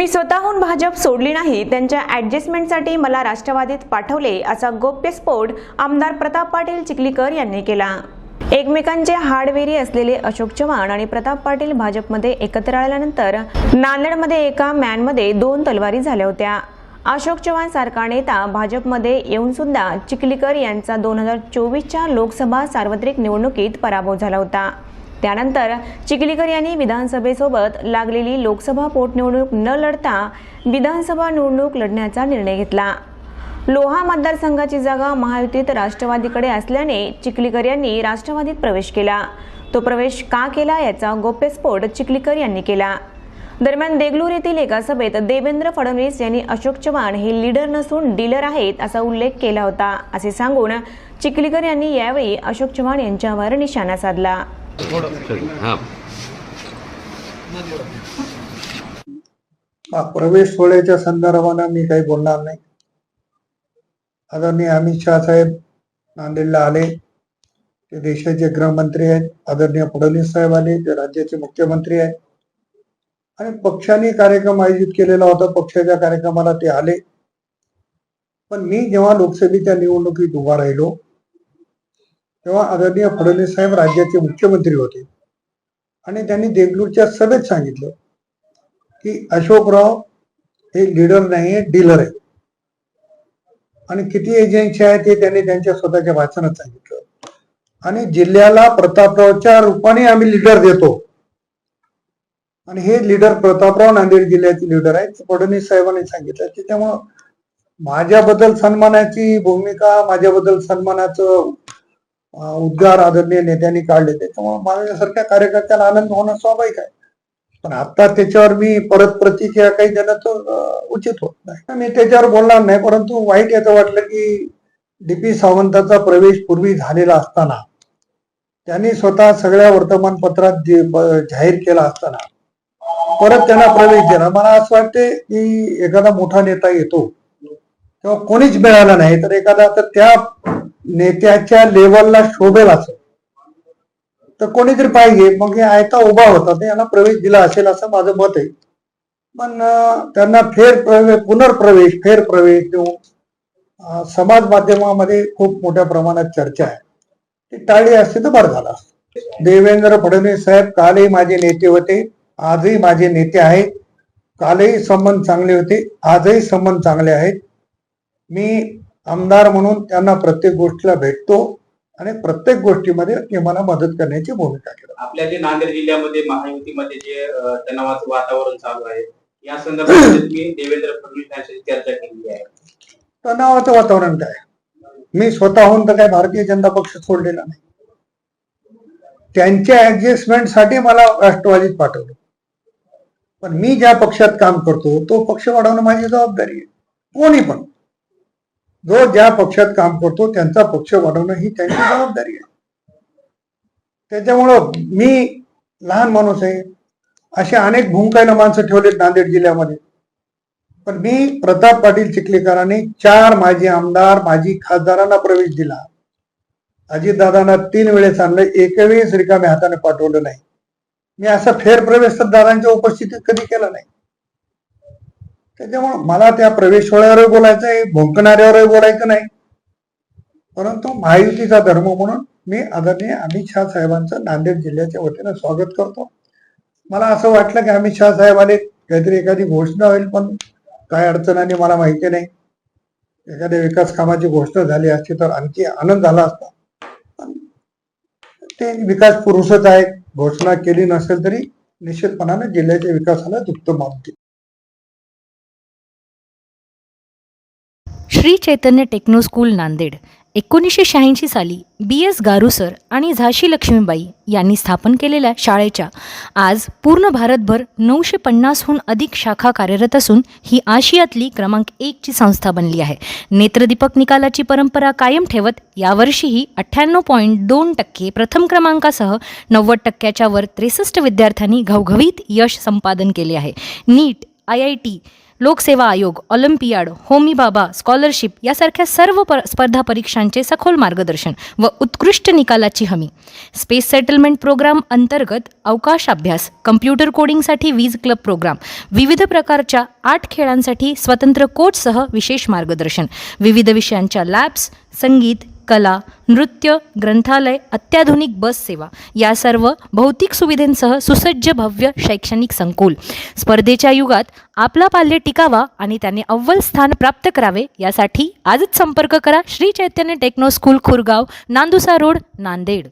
मी स्वतःहून भाजप सोडली नाही त्यांच्या ॲडजस्टमेंटसाठी मला राष्ट्रवादीत पाठवले असा गोप्यस्फोट आमदार प्रताप पाटील चिखलीकर यांनी केला. एकमेकांचे हाडवेरी असलेले अशोक चव्हाण आणि प्रताप पाटील भाजपमध्ये एकत्र आल्यानंतर नांदेडमध्ये एका मॅनमध्ये दोन तलवारी झाल्या होत्या. अशोक चव्हाण सारखा नेता भाजपमध्ये येऊन सुद्धा चिखलीकर यांचा दोन हजार चोवीसच्या लोकसभा सार्वत्रिक निवडणुकीत पराभव झाला होता. त्यानंतर चिखलीकर यांनी विधानसभेसोबत लागलेली लोकसभा पोटनिवडणूक न लढता विधानसभा निवडणूक लढण्याचा निर्णय घेतला. लोहा मतदारसंघाची जागा महायुतीत राष्ट्रवादीकडे असल्याने चिखलीकर यांनी राष्ट्रवादीत प्रवेश केला. तो प्रवेश का केला याचा गोप्यस्फोट चिखलीकर यांनी केला. दरम्यान देगलूर येथील एका सभेत देवेंद्र फडणवीस यांनी अशोक चव्हाण हे लीडर नसून डीलर आहेत असा उल्लेख केला होता असे सांगून चिखलीकर यांनी यावेळी अशोक चव्हाण यांच्यावर निशाणा साधला. हा, प्रवेश सोहळ्याच्या संदर्भानं मी काही बोलणार नाही. आदरणीय अमित शहा साहेब नांदेडला आले. ते देशाचे गृहमंत्री आहेत. आदरणीय फडणवीस साहेब आले. ते राज्याचे मुख्यमंत्री आहेत. आणि पक्षाने कार्यक्रम आयोजित केलेला होता. पक्षाच्या कार्यक्रमाला ते आले. पण मी जेव्हा लोकसभेच्या निवडणुकीत उभा राहिलो तेव्हा आदरणीय फडणवीस साहेब राज्याचे मुख्यमंत्री होते. आणि त्यांनी देगलूरच्या सभेत सांगितलं की अशोकराव हे लीडर नाहीये डीलर आहे आणि किती एजन्सी आहेत ते त्यांनी त्यांच्या स्वतःच्या भाषणात सांगितलं. आणि जिल्ह्याला प्रतापरावच्या रूपाने आम्ही लीडर देतो. आणि हे लीडर प्रतापराव नांदेड जिल्ह्याचे लीडर आहेत. फडणवीस साहेबांनी सांगितलं त्याच्यामुळं माझ्याबद्दल सन्मानाची भूमिका माझ्याबद्दल सन्मानाचं उद्गार आदरणीय नेत्यांनी काढले त्याच्यामुळे माझ्यासारख्या कार्यकर्त्याला आनंद होणं स्वाभाविक आहे. पण आता त्याच्यावर मी परत प्रतिक्रिया काही देणं तर उचित होत नाही. मी त्याच्यावर बोलणार नाही परंतु वाईट याचं वाटलं की डी पी सावंताचा प्रवेश पूर्वी झालेला असताना त्यांनी स्वतः सगळ्या वर्तमानपत्रात जाहीर केला असताना परत त्यांना प्रवेश दिला मला असं वाटते की एखादा मोठा नेता येतो तेव्हा कोणीच मिळाला नाही. तर एखादा तर त्या नेत्याच्या लेवलला शोभेल असेल तर कोणीतरी पाहिजे. मग हे आयता उभा होता. ते प्रवेश दिला असेल असं माझं मत आहे. पण त्यांना फेर प्रवेश पुनर्प्रवेश फेर प्रवेश देऊन समाज माध्यमामध्ये खूप मोठ्या प्रमाणात चर्चा आहे. ती टाळली असते तर बरं झाला देवेंद्र फडणवीस साहेब कालही माझे नेते होते. आजही माझे नेते आहेत. कालही संबंध चांगले होते. आजही संबंध चांगले आहेत. मी आमदार म्हणून त्यांना प्रत्येक गोष्टीला भेटतो आणि प्रत्येक गोष्टीमध्ये ते मला मदत करण्याची भूमिका घेतात आपल्या जे नांदेड जिल्ह्यामध्ये महायुतीमध्ये जे तणावाचं वातावरण चालू आहे या संदर्भात तुम्ही देवेंद्र फडणवीस यांच्याशी चर्चा केलेली आहे. तणावाचं वातावरण काय? मी स्वतःहून तर काय भारतीय जनता पक्ष सोडलेला नाही. त्यांच्या ऍडजस्टमेंटसाठी मला राष्ट्रवादीत पाठवलं. पण मी ज्या पक्षात काम करतो तो पक्ष वाढवणं माझी जबाबदारी आहे. कोणी पण. जो ज्या पक्षात काम करतो त्यांचा पक्ष वाढवणं ही त्यांची जबाबदारी आहे. त्याच्यामुळं मी लहान माणूस आहे. असे अनेक भूमकायला माणसं ठेवलेत नांदेड जिल्ह्यामध्ये. पण मी प्रताप पाटील चिखलीकरांनी चार माजी आमदार माजी खासदारांना प्रवेश दिला. अजितदादांना तीन वेळेस आणलं. एकही वेळेस रिकाम्या हाताने पाठवलं नाही. मी असा फेर प्रवेश तर दादांच्या उपस्थितीत कधी केला नाही. त्याच्यामुळं मला त्या प्रवेश सोहळ्यावरही बोलायचं आहे भोंकणाऱ्यावरही बोलायचं नाही. परंतु महायुतीचा धर्म म्हणून मी आदरणीय अमित शहा साहेबांचं नांदेड जिल्ह्याच्या वतीनं स्वागत करतो. मला असं वाटलं की अमित शहा साहेबांनी काहीतरी एखादी घोषणा होईल पण काय अडचणाने मला माहिती नाही. एखाद्या विकास कामाची घोषणा झाली असती तर आणखी आनंद झाला असता. ते विकास पुरुषच आहेत घोषणा केली नसेल तरी निश्चितपणाने जिल्ह्याच्या विकासाला दुप्त मागतील श्री चैतन्य टेक्नो स्कूल नांदेड एकोणीसशे शहाऐंशी साली बी एस गारुसर आणि झाशी लक्ष्मीबाई यांनी स्थापन केलेल्या शाळेच्या आज पूर्ण भारतभर नऊशे पन्नासहून अधिक शाखा कार्यरत असून ही आशियातली क्रमांक एकची संस्था बनली आहे. नेत्रदीपक निकालाची परंपरा कायम ठेवत यावर्षीही अठ्ठ्याण्णव पॉईंट दोन टक्के प्रथम क्रमांकासह नव्वद टक्क्याच्या वर त्रेसष्ट विद्यार्थ्यांनी घवघवीत यश संपादन केले आहे. नीट आय आय टी लोकसेवा आयोग ऑलिम्पियाड होमी बाबा स्कॉलरशिप यासारख्या सर्व पर स्पर्धा परीक्षांचे सखोल मार्गदर्शन व उत्कृष्ट निकालाची हमी. स्पेस सेटलमेंट प्रोग्राम अंतर्गत अवकाश अभ्यास कम्प्युटर कोडिंगसाठी वीज क्लब प्रोग्राम विविध प्रकारच्या आठ खेळांसाठी स्वतंत्र कोचसह विशेष मार्गदर्शन विविध विषयांच्या लॅब्स संगीत कला नृत्य ग्रंथालय अत्याधुनिक बस सेवा या सर्व भौतिक सुविधेंसह सुसज्ज भव्य शैक्षणिक संकुल. स्पर्धेच्या युगात आपला पाल्य टिकावा आणि त्याने अव्वल स्थान प्राप्त करावे यासाठी आजच संपर्क करा Shri Chaitanya techno school Khurgaon Nandusa road Nanded.